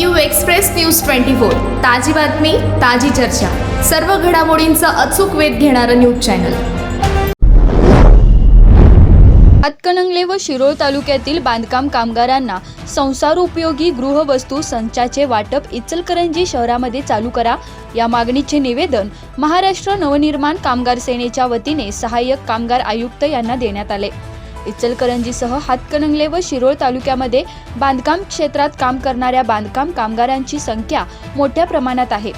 New express news twenty four. ताजी बातमी ताजी चर्चा. सर्व घडामोडींचा अचूक वेध घेणारं न्यूज चॅनल. हातकणंगले व शिरोळ तालुक्यातील बांधकाम कामगारांना संसार उपयोगी गृहवस्तू संचाचे वाटप इचलकरंजी शहरामध्ये चालू करा. या मागणीचे निवेदन महाराष्ट्र नवनिर्माण कामगार सेनेच्या वतीने सहाय्यक कामगार आयुक्त यांना देण्यात आले. इचलकरंजीसह हातकणंगले व शिरोळ तालुक्यामध्ये बांधकाम क्षेत्रात काम करणाऱ्या बांधकाम कामगारांची संख्या मोठ्या प्रमाणात आहे.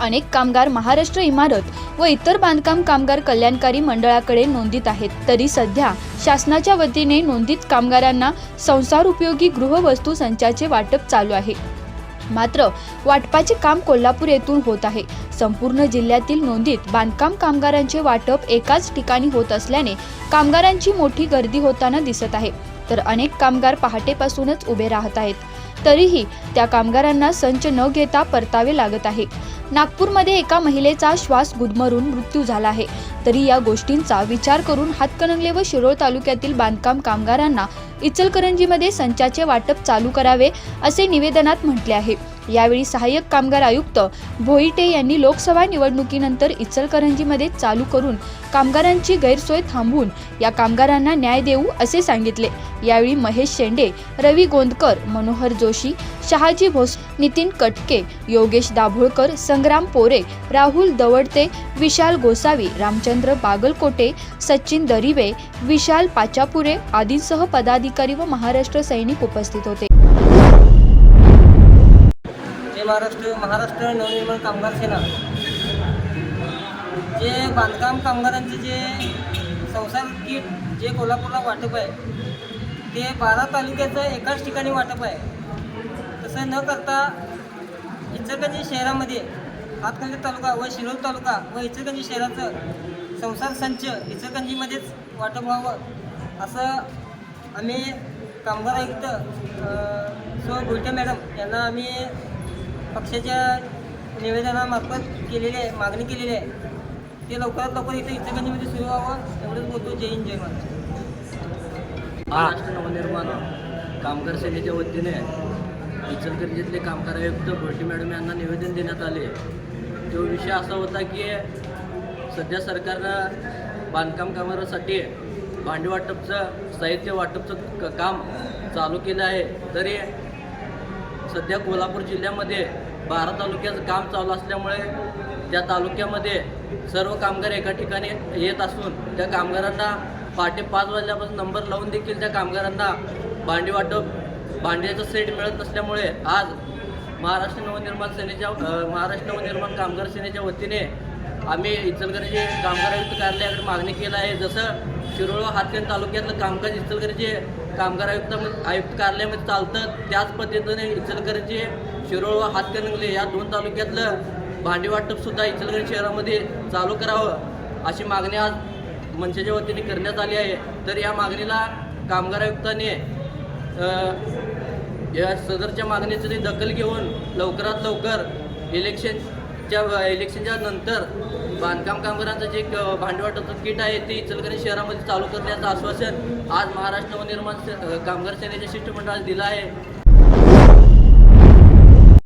अनेक कामगार महाराष्ट्र इमारत व इतर बांधकाम कामगार कल्याणकारी मंडळाकडे नोंदीत आहेत. तरी सध्या शासनाच्या वतीने नोंदीत कामगारांना संसार उपयोगी गृहवस्तू संचाचे वाटप चालू आहे. मात्र वाटपाचे काम कोल्हापूर येथून होत आहे. संपूर्ण जिल्ह्यातील नोंदीत बांधकाम कामगारांचे वाटप एकाच ठिकाणी होत असल्याने कामगारांची मोठी गर्दी होताना दिसत आहे. तर अनेक कामगार पहाटेपासूनच उभे राहत आहेत. तरीही त्या कामगारांना संच न घेता परतावे लागत आहे. नागपूरमध्ये एका महिलेचा श्वास गुदमरून मृत्यू झाला आहे. तरी या गोष्टींचा विचार करून हातकणंगले व शिरोळ तालुक्यातील बांधकाम कामगारांना इचलकरंजीमध्ये संचाचे वाटप चालू करावे असे निवेदनात म्हटले आहे. यावेळी सहाय्यक कामगार आयुक्त भोईटे यांनी लोकसभा निवडणुकीनंतर इचलकरंजीमध्ये चालू करून कामगारांची गैरसोय थांबवून या कामगारांना न्याय देऊ असे सांगितले. यावेळी महेश शेंडे रवी गोंदकर मनोहर जोशी शहाजी भोस नितीन कटके योगेश दाभोळकर संग्राम पोरे राहुल दवडते विशाल गोसावी रामचंद्र बागलकोटे सचिन दरिवे विशाल पाचापुरे आदींसह पदाधिकारी व महाराष्ट्र सैनिक उपस्थित होते. महाराष्ट्र महाराष्ट्र नवनिर्माण कामगार सेना. जे बांधकाम कामगारांचे जे संसार किट जे कोल्हापूरला वाटप आहे ते बारा तालुक्याचं एकाच ठिकाणी वाटप आहे. तसं न करता इचलकरंजी शहरामध्ये हातकंजी तालुका व शिरोळ तालुका व इचलकरंजी शहराचं संसार संच इचलकरंजीमध्येच वाटप व्हावं असं आम्ही कामगार आयुक्त सो गोटे मॅडम यांना आम्ही पक्षाच्या निवेदनामार्फत केलेली आहे मागणी केलेली आहे. ते लवकरात लवकर इथं इचलकरंजीमध्ये सुरू व्हावं एवढंच बोलतो. जय हिंद जय महाराष्ट्र. महाराष्ट्र नवनिर्माण कामगार सेनेच्या वतीने इचलकरंजीतले कामगार आयुक्त भोटी मॅडम यांना निवेदन देण्यात आले. तो विषय असा होता की सध्या सरकारनं बांधकाम कामगारासाठी भांडी वाटपचं साहित्य वाटपचं क काम चालू केलं आहे. तरी सध्या कोल्हापूर जिल्ह्यामध्ये बारा तालुक्याचं काम चालू असल्यामुळे त्या तालुक्यामध्ये सर्व कामगार एका ठिकाणी येत असून त्या कामगारांना पहाटे पाच वाजल्यापासून नंबर लावून देखील त्या कामगारांना भांडी वाटप भांड्याचं सेट मिळत नसल्यामुळे आज महाराष्ट्र नवनिर्माण सेनेच्या महाराष्ट्र नवनिर्माण कामगार सेनेच्या वतीने आम्ही इचलकरंजी कामगार आयुक्त कार्यालयाकडे मागणी केलं आहे. जसं शिरोळ हातकण तालुक्यातलं कामकाज इचलकरंजी कामगार आयुक्त आयुक्त कार्यालयामध्ये चालतं त्याच पद्धतीने इचलकरंजी शिरोळ व हातकणंगले या दोन तालुक्यातलं भांडी वाटपसुद्धा इचलकरंजी शहरामध्ये चालू करावं अशी मागणी आज मंचाच्या वतीने करण्यात आली आहे. तर या मागणीला कामगार आयुक्तांनी या सदरच्या मागणीची दखल घेऊन लवकरात लवकर इलेक्शन च्या इलेक्शनच्या नंतर बांधकाम कामगारांचं जे क- भांडवटाचं किट आहे ते इचलकरंजी शहरामध्ये चालू करण्याचं आश्वासन आज महाराष्ट्र नवनिर्माण कामगार सेनेच्या शिष्टमंडळाला दिलं आहे.